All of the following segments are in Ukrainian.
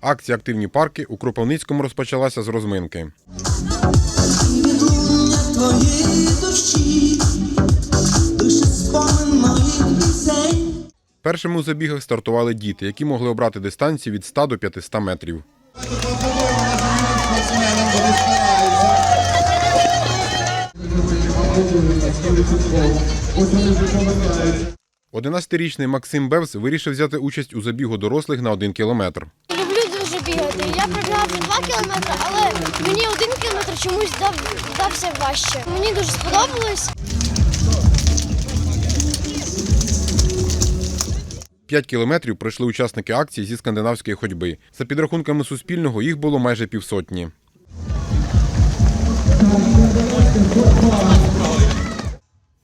Акція Активні парки у Кропивницькому розпочалася з розминки. Першими у забігах стартували діти, які могли обрати дистанцію від 100 до 500 метрів. Одинадцятирічний Максим Бевс вирішив взяти участь у забігу дорослих на один кілометр. Бігати. Я пробігав вже 2 кілометри, але мені один кілометр чомусь дав, дався важче. Мені дуже сподобалось. П'ять кілометрів пройшли учасники акції зі скандинавської ходьби. За підрахунками Суспільного, їх було майже півсотні.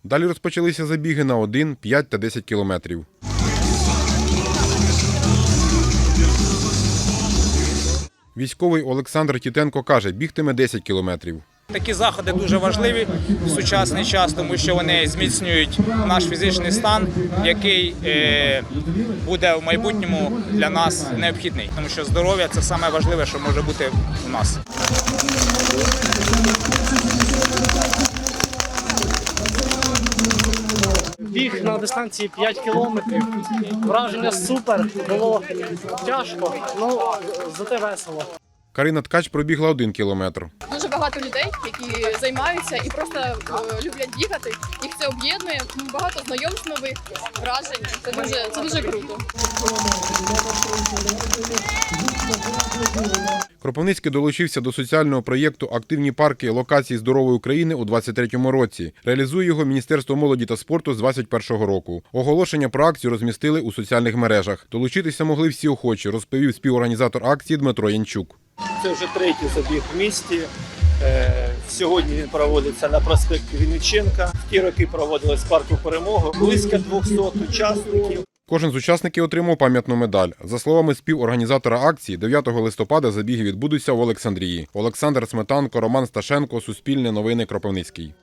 Далі розпочалися забіги на 1, 5 та 10 кілометрів. Військовий Олександр Тітенко каже, бігтиме 10 кілометрів. Такі заходи дуже важливі в сучасний час, тому що вони зміцнюють наш фізичний стан, який е, буде в майбутньому для нас необхідний, тому що здоров'я це саме важливе, що може бути у нас. Біг на дистанції 5 кілометрів. Враження супер, було тяжко, ну зате весело. Карина Ткач пробігла 1 кілометр. дуже багато людей, які займаються і просто е, люблять бігати. Їх це об'єднує. Ну, Багато знайомств нових вражень. Це дуже це дуже круто. Кропивницький долучився до соціального проєкту Активні парки локації здорової України у 2023 році. Реалізує його Міністерство молоді та спорту з 2021 року. Оголошення про акцію розмістили у соціальних мережах. Долучитися могли всі охочі, розповів співорганізатор акції Дмитро Янчук. Це вже третій забіг в місті. Е, Сьогодні він проводиться на проспекті Вінниченка. В ті роки проводились в парку перемоги. Близько 200 учасників. Кожен з учасників отримав пам'ятну медаль. За словами співорганізатора акції, 9 листопада забіги відбудуться в Олександрії. Олександр Сметанко, Роман Сташенко, Суспільне новини Кропивницький.